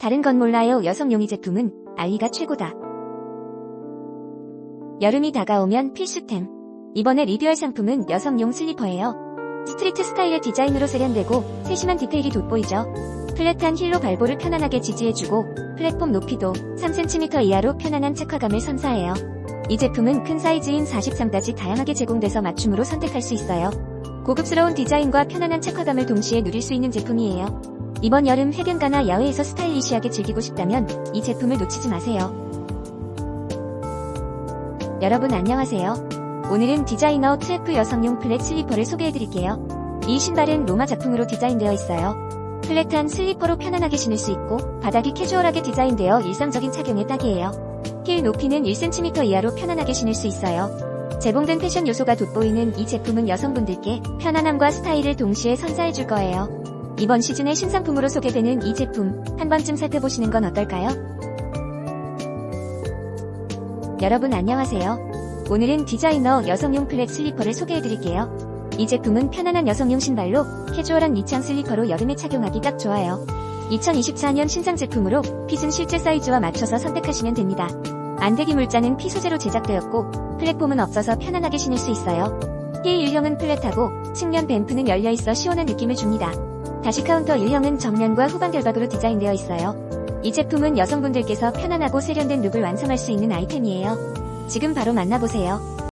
다른 건 몰라요. 여성 용이 제품은 아이가 최고다. 여름이 다가오면 필수템. 이번에 리뷰할 상품은 여성용 슬리퍼예요. 스트리트 스타일의 디자인으로 세련되고 세심한 디테일이 돋보이죠. 플랫한 힐로 발볼을 편안하게 지지해주고 플랫폼 높이도 3cm 이하로 편안한 착화감을 선사해요. 이 제품은 큰 사이즈인 43까지 다양하게 제공돼서 맞춤으로 선택할 수 있어요. 고급스러운 디자인과 편안한 착화감을 동시에 누릴 수 있는 제품이에요. 이번 여름 해변가나 야외에서 스타일리시하게 즐기고 싶다면 이 제품을 놓치지 마세요. 여러분 안녕하세요. 오늘은 디자이너 2F 여성용 플랫 슬리퍼를 소개해드릴게요. 이 신발은 로마 작품으로 디자인되어 있어요. 플랫한 슬리퍼로 편안하게 신을 수 있고 바닥이 캐주얼하게 디자인되어 일상적인 착용에 딱이에요. 힐 높이는 1cm 이하로 편안하게 신을 수 있어요. 재봉된 패션 요소가 돋보이는 이 제품은 여성분들께 편안함과 스타일을 동시에 선사해줄 거예요. 이번 시즌의 신상품으로 소개되는 이 제품 한 번쯤 살펴보시는 건 어떨까요? 여러분 안녕하세요. 오늘은 디자이너 여성용 플랫 슬리퍼를 소개해드릴게요. 이 제품은 편안한 여성용 신발로 캐주얼한 밑창 슬리퍼로 여름에 착용하기 딱 좋아요. 2024년 신상 제품으로 핏은 실제 사이즈와 맞춰서 선택하시면 됩니다. 안대기 물자는 피 소재로 제작되었고 플랫폼은 없어서 편안하게 신을 수 있어요. 힐 유형은 플랫하고 측면 뱀프는 열려있어 시원한 느낌을 줍니다. 다시 카운터 유형은 정면과 후방 결박으로 디자인되어 있어요. 이 제품은 여성분들께서 편안하고 세련된 룩을 완성할 수 있는 아이템이에요. 지금 바로 만나보세요.